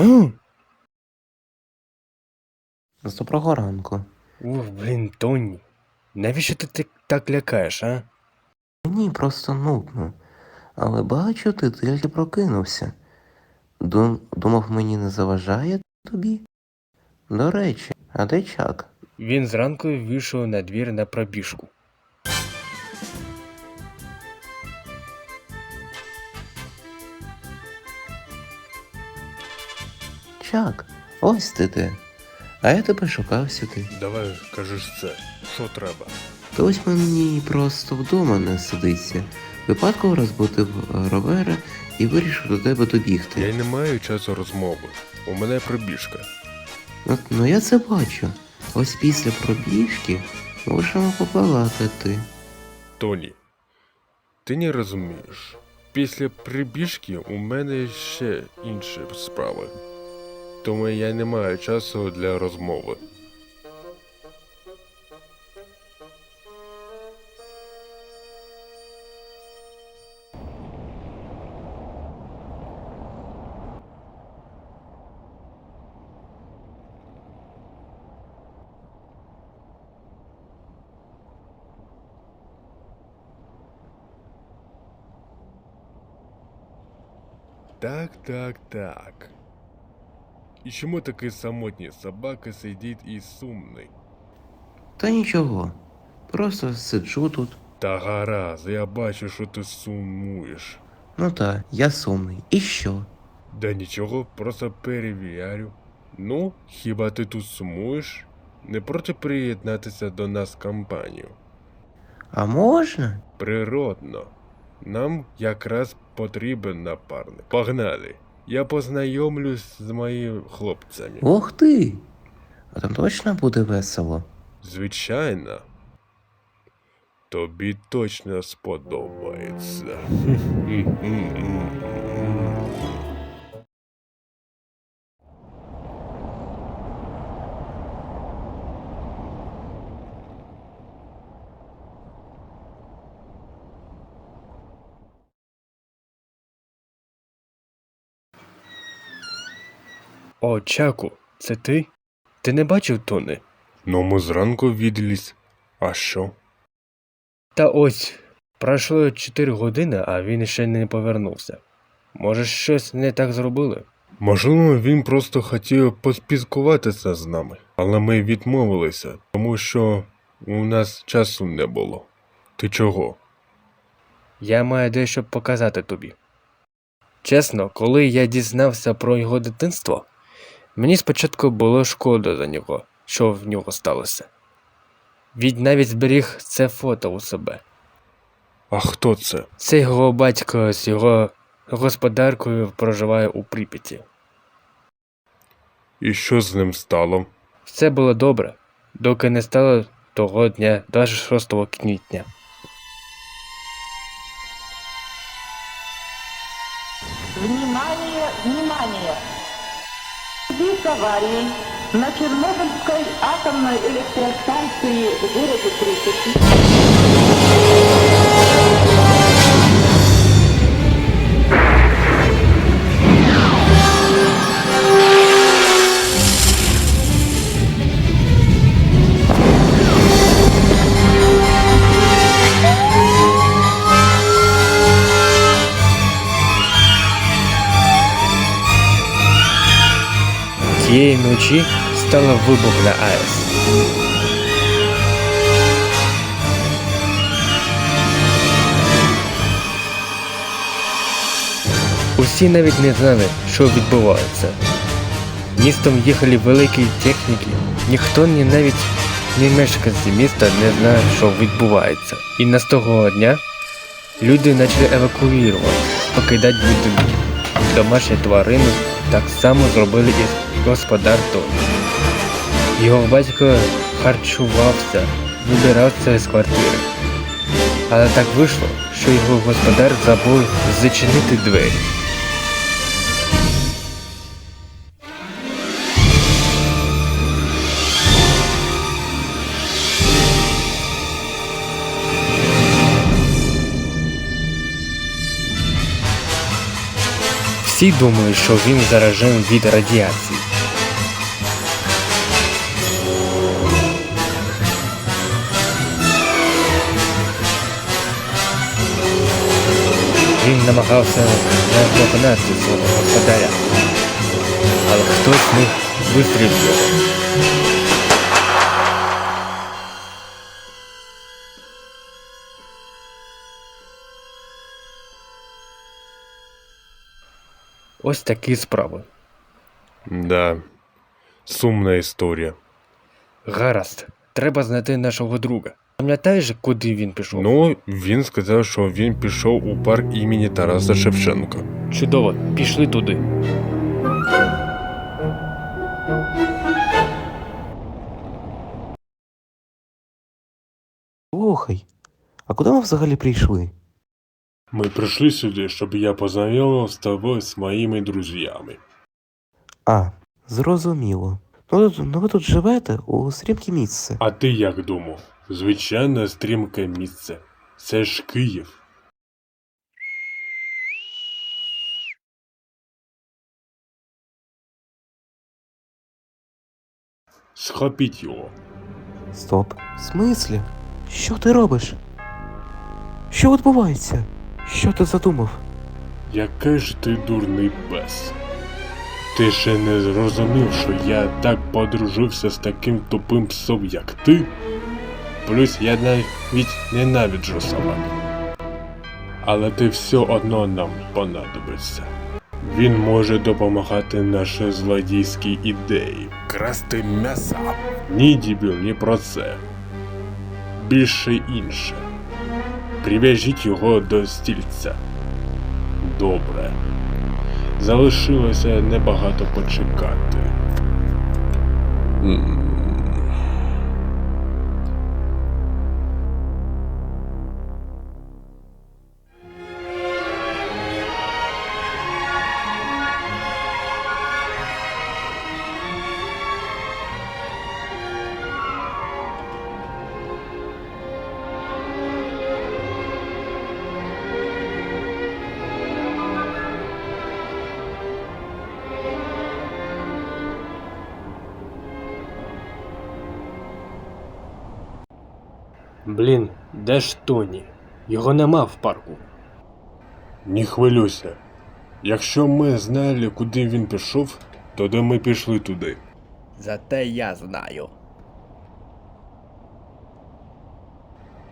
З доброго ранку. Ух, блін, Тоні. Навіщо ти так, так лякаєш, а? Ні, просто нудно. Але бачу, ти тільки прокинувся. Дум... Думав, мені не заважає тобі? До речі, а де Чак? Він зранку вийшов на двір на пробіжку. Чак, ось ти де. А я тебе шукав сюди. Давай кажеш це. Що треба? Хтось мені просто вдома не сидиться. Випадково розбудив ровера і вирішив до тебе добігти. Я й не маю часу розмови. У мене пробіжка. Ну, ну я це бачу. Ось після пробіжки можемо побалакати. Тоні, ти не розумієш. Після прибіжки у мене ще інші справи. Тому я не маю часу для розмови. Так, так, так. І чому такий самотній собака сидить і сумний? Та нічого. Просто сиджу тут. Та гаразд, я бачу, що ти сумуєш. Ну та, я сумний. І що? Да нічого, просто перевіряю. Ну, хіба ти тут сумуєш? Не проти приєднатися до нас в компанію. А можна? Природно. Нам якраз потрібен напарник. Погнали. Я познайомлюсь з моїми хлопцями. Ох ти! А там точно буде весело. Звичайно. Тобі точно сподобається. О, Чаку, це ти? Ти не бачив Тони? Ну, ми зранку відліз. А що? Та ось, пройшло 4 години, а він ще не повернувся. Може, щось не так зробили? Можливо, він просто хотів поспілкуватися з нами, але ми відмовилися, тому що у нас часу не було. Ти чого? Я маю дещо показати тобі. Чесно, коли я дізнався про його дитинство, мені спочатку було шкода за нього, що в нього сталося. Він навіть зберіг це фото у себе. А хто це? Це його батько з його господаркою проживає у Прип'яті. І що з ним стало? Все було добре, доки не стало того дня 26 квітня. Связи на Чернобыльской атомной электростанции в городе Припяти Тієї ночі стало вибух на АЕС. Усі навіть не знали, що відбувається. Містом їхали великі техніки, ніхто ні навіть ні мешканці міста не знає, що відбувається. І наступного дня люди почали евакуювати, покидати будинки. Домашні тварини так само зробили і господар Тоні. Його батько харчувався, вибирався з квартири. Але так вийшло, що його господар забув зачинити двері. Всі думають, що він заражений від радіації. Він намагався наздогнати свого господаря, але хтось не вистрілив його. Ось такі справи. Да. Сумна історія. Гаразд, треба знайти нашого друга. Пам'ятаєш, куди він пішов? Ну, він сказав, що він пішов у парк імені Тараса Шевченка. Чудово, пішли туди. Слухай, а куди ми взагалі прийшли? Ми прийшли сюди, щоб я познайомив з тобою з моїми друзями. А, зрозуміло. Ну, тут- ну ви тут живете у стрімке місце. А ти як думав? Звичайне стрімке місце. Це ж Київ. Схопіть його. Стоп. В смислі? Що ти робиш? Що відбувається? Що ти задумав? Який ж ти дурний пес. Ти ще не зрозумів, що я так подружився з таким тупим псом, як ти. Плюс я навіть ненавиджу собак. Але ти все одно нам понадобишся. Він може допомагати нашій злодійській ідеї. Красти м'яса. Ні, дібіл, не про це. Більше інше. Прив'яжіть його до стільця. Добре. Залишилося небагато почекати. Блін, де ж Тоні? Його нема в парку. Не хвилюйся. Якщо ми знали, куди він пішов, тоді ми пішли туди. Зате я знаю.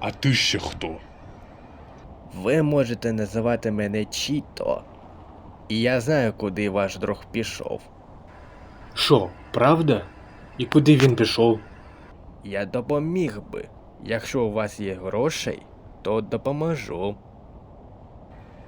А ти ще хто? Ви можете називати мене Чіто. І я знаю, куди ваш друг пішов. Що, правда? І куди він пішов? Я допоміг би. Якщо у вас є грошей, то допоможу.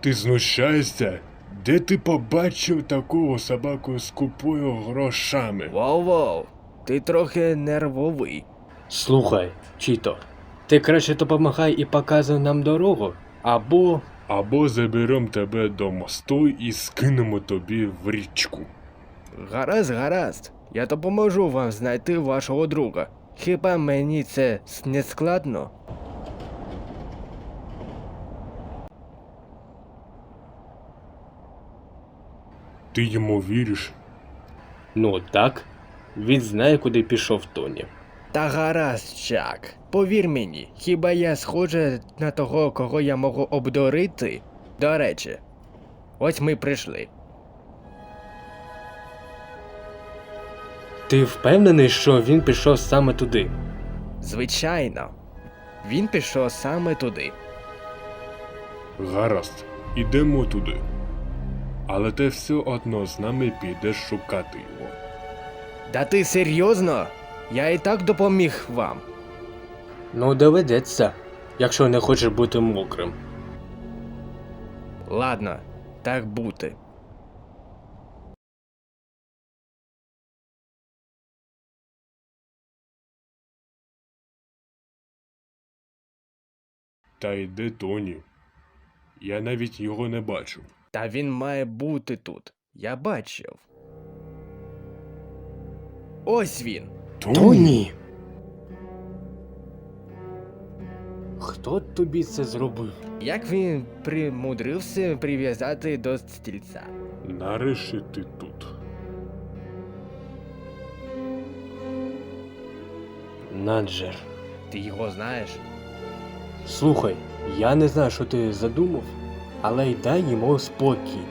Ти знущаєшся? Де ти побачив такого собаку з купою грошами? Воу-воу, ти трохи нервовий. Слухай, Чіто, ти краще допомагай і показуй нам дорогу, або. Або заберем тебе до мосту і скинемо тобі в річку. Гаразд, гаразд. Я допоможу вам знайти вашого друга. Хіба мені це не складно? Ти йому віриш? Ну так. Він знає, куди пішов Тоні. Та гаразд, Чак. Повір мені, хіба я схожа на того, кого я можу обдурити? До речі, ось ми прийшли. Ти впевнений, що він пішов саме туди? Звичайно. Він пішов саме туди. Гаразд, ідемо туди. Але ти все одно з нами підеш шукати його. Да ти серйозно? Я і так допоміг вам. Ну, доведеться, якщо не хочеш бути мокрим. Ладно, так бути. Та йде Тоні. Я навіть його не бачив. Та він має бути тут. Я бачив. Ось він. Тоні? Хто тобі це зробив? Як він примудрився прив'язати до стільця? Нарешті ти тут. Наджер, ти його знаєш? Слухай, я не знаю, що ти задумав, але й дай йому спокій.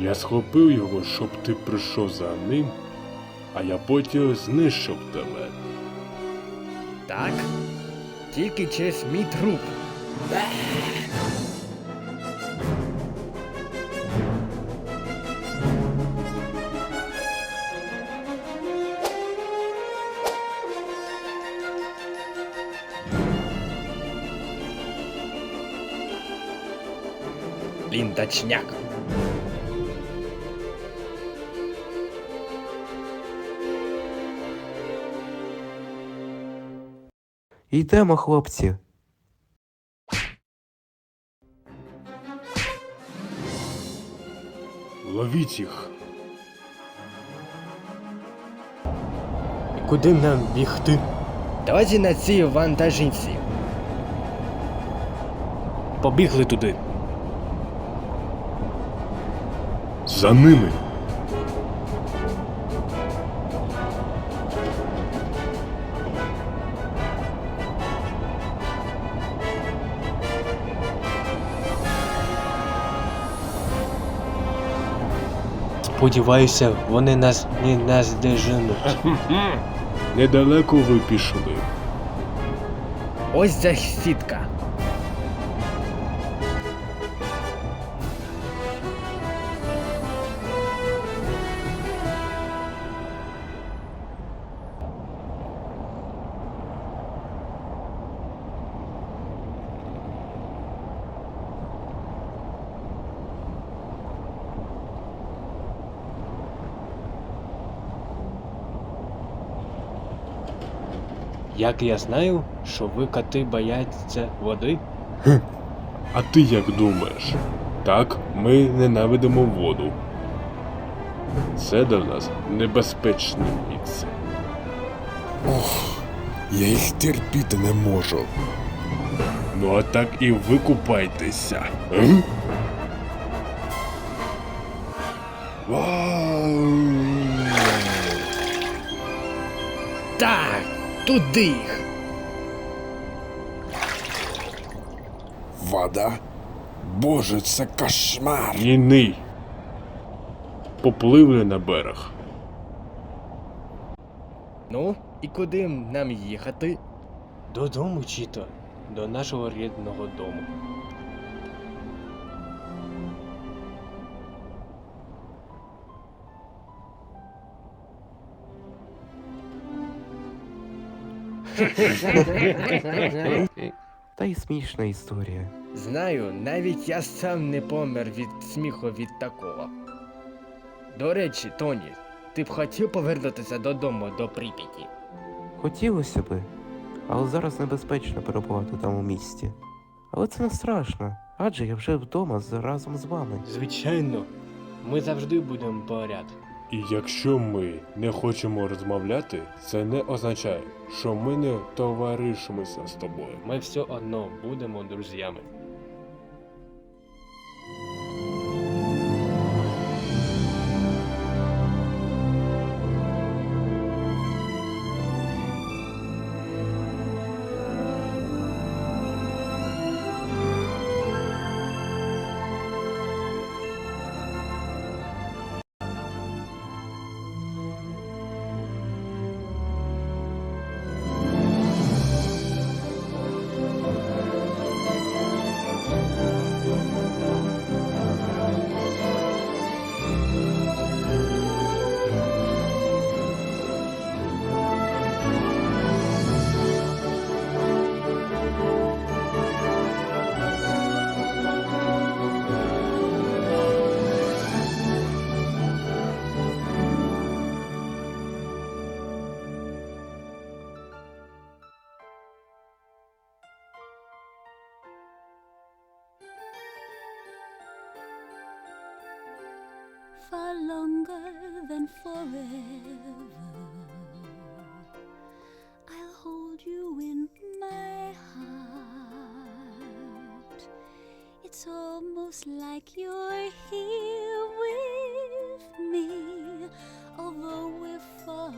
Я схопив його, щоб ти прийшов за ним, а я потім знищив тебе. Так? Тільки через мій труп. Блін, точняк. Йдемо, хлопці. Ловіть їх. І куди нам бігти? Давайте на цій вантажівці. Побігли туди. За ними. Сподіваюся, вони нас не наздоженуть. Недалеко ви пішли. Ось засідка. Як я знаю, що ви коти бояться води? А ти як думаєш? Так, ми ненавидимо воду. Це для нас небезпечне місце. Я їх терпіти не можу. Ну а так і ви купайтеся. М? Так, туди їх. Вода? Боже, це кошмар. Ні-ни. Попливли на берег. Ну, і куди нам їхати? Додому чи то? До нашого рідного дому. Та й смішна історія. Знаю, навіть я сам не помер від сміху від такого. До речі, Тоні, ти б хотів повернутися додому до Прип'яті? Хотілося би, але зараз небезпечно перебувати там у місті. Але це не страшно, адже я вже вдома з- разом з вами. Звичайно, ми завжди будемо поряд. І якщо ми не хочемо розмовляти, це не означає, що ми не товаришимося з тобою. Ми все одно будемо друзями. like you're here with me, although we're far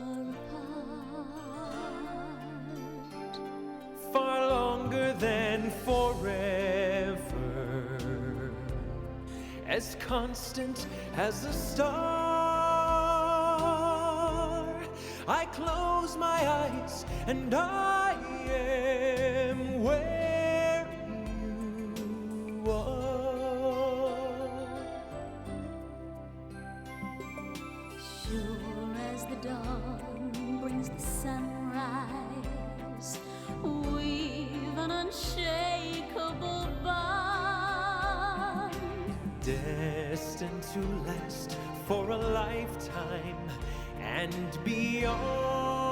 apart. Far longer than forever, as constant as a star. I close my eyes and I am waiting. Destined to last for a lifetime and beyond,